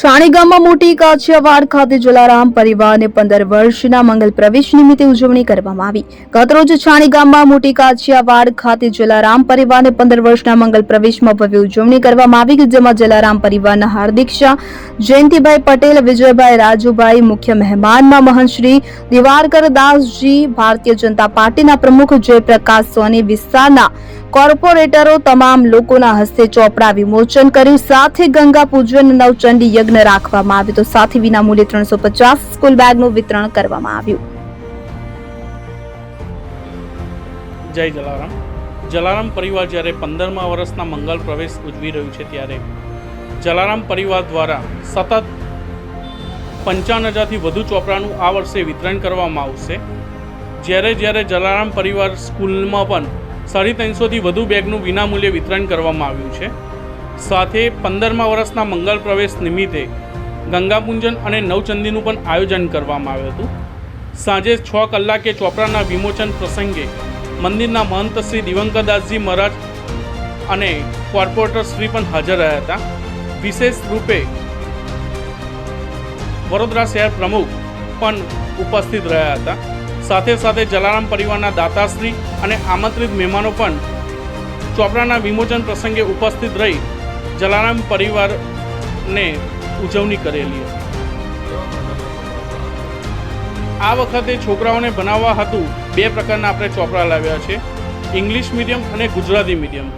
છાણી ગામમાં મોટી કાછિયાવાડ ખાતે જલારામ પરિવારને પંદર વર્ષના મંગલ પ્રવેશ નિમિત્તે ઉજવણી કરવામાં આવી. ગતરોજ છાણી ગામમાં મોટી કાછિયાવાડ ખાતે જલારામ પરિવારને પંદર વર્ષના મંગલ પ્રવેશમાં ભવ્ય ઉજવણી કરવામાં આવી, જેમાં જલારામ પરિવારના હાર્દિક શાહ, જયંતિભાઈ પટેલ, વિજયભાઈ રાજુભાઈ, મુખ્ય મહેમાનમાં મહંશ્રી દિવારકર દાસજી, ભારતીય જનતા પાર્ટીના પ્રમુખ જયપ્રકાશ સોની, વિસ્તારના કોર્પોરેટરો, તમામ લોકોના હસ્તે ચોપડા વિમોચન કર્યું. સાથે ગંગા પૂજન નવચંડી યજ્ઞ રાખવામાં આવ્યું તો સાથે વિના મૂલ્યે ત્રણસો પચાસ સ્કૂલ બેગનું વિતરણ કરવામાં આવ્યું. જય જલારામ. જલારામ પરિવાર જ્યારે પંદરમા વર્ષના મંગલ પ્રવેશ ઉજવી રહ્યું છે ત્યારે જલારામ પરિવાર દ્વારા સતત પંચાવન હજારથી વધુ ચોપડાનું આ વર્ષે વિતરણ કરવામાં આવશે. જ્યારે જ્યારે જલારામ પરિવાર સ્કૂલમાં પણ સાડી ત્રણસોથી વધુ બેગનું વિનામૂલ્યે વિતરણ કરવામાં આવ્યું છે. સાથે પંદરમા વર્ષના મંગલ પ્રવેશ નિમિત્તે ગંગાપૂંજન અને નવચંદીનું પણ આયોજન કરવામાં આવ્યું હતું. સાંજે છ કલાકે ચોપડાના વિમોચન પ્રસંગે મંદિરના મહંત શ્રી દિવંકરદાસજી મહારાજ અને કોર્પોરેટર શ્રી પણ હાજર રહ્યા હતા. વિશેષ રૂપે વડોદરા શહેર પ્રમુખ પણ ઉપસ્થિત રહ્યા હતા. સાથે સાથે જલારામ પરિવારના દાતાશ્રી અને આમંત્રિત મહેમાનો પણ ચોપડાના વિમોચન પ્રસંગે ઉપસ્થિત રહી જલારામ પરિવારને ઉજવણી કરેલી હતી. આ વખતે છોકરાઓને બનાવવા હતું બે પ્રકારના આપણે ચોપડા લાવ્યા છે. ઇંગ્લિશ મીડિયમ અને ગુજરાતી મીડિયમ